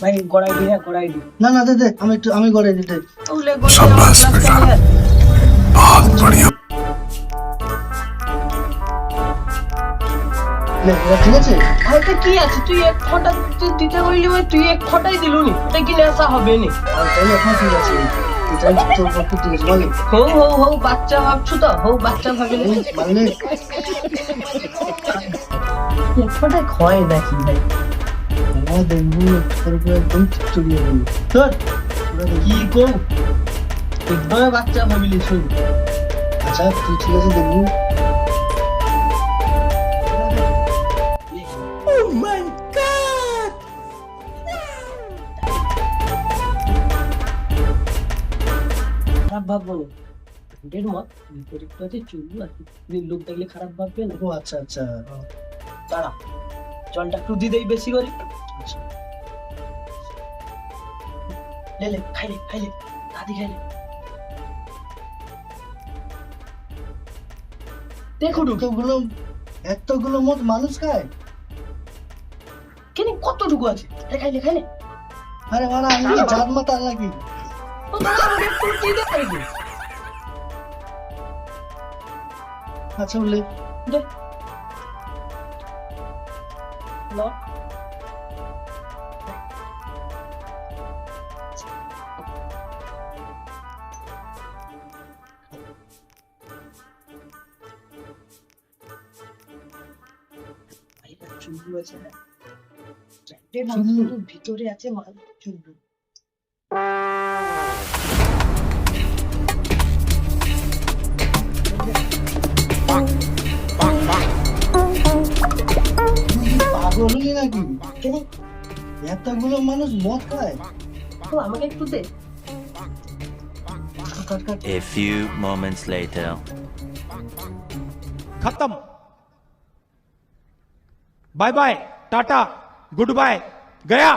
ভাই গড়াই দি হ্যাঁ, গড়াই দি। না না দে দে একটু আমি গড়াই দিতে হ্যাঁ। তুই এক ফটা দিতে কইলি ভাই তুই এক ফটাই দিলু নি এটা কি নেশা হবে নি। আর আছে। ভাবছ তো? হো বাচ্চা ভাবে মানে, মানে। ফটাই খয় নাকি ভাই? আমার দেখব তোর উপরে একদম চড়িয়ে দেবো তোর। কি কৌ একদমই বাচ্চা ভাবিলি শুন আচ্ছা তুই ঠিক আছে দেখবি? খারাপ ভাববো এর মত বিপরীত আছে চলবো আর কি। লোক দেখলে খারাপ ভাববে না। ও আচ্ছা আচ্ছা দাঁড়া। জলটা একটু দিদেই বেশি করি। খাইলে খাইলে দাদি খাইলে দেখো এতগুলো এতগুলো মত মানুষ খায়। কেন, কতটুকু আছে? খাইলে খাইলে আরে মারা, আমি জাত পারবি আচ্ছা বলে দে না চুলু আছে না? চারটে না ভিতরে আছে মাল চুলু তুই জমি নাকি? এতগুলো মানুষ মদ খায়। তো আমাকে একটু দে। A few moments later. খতম। Bye bye tata good bye Gaya.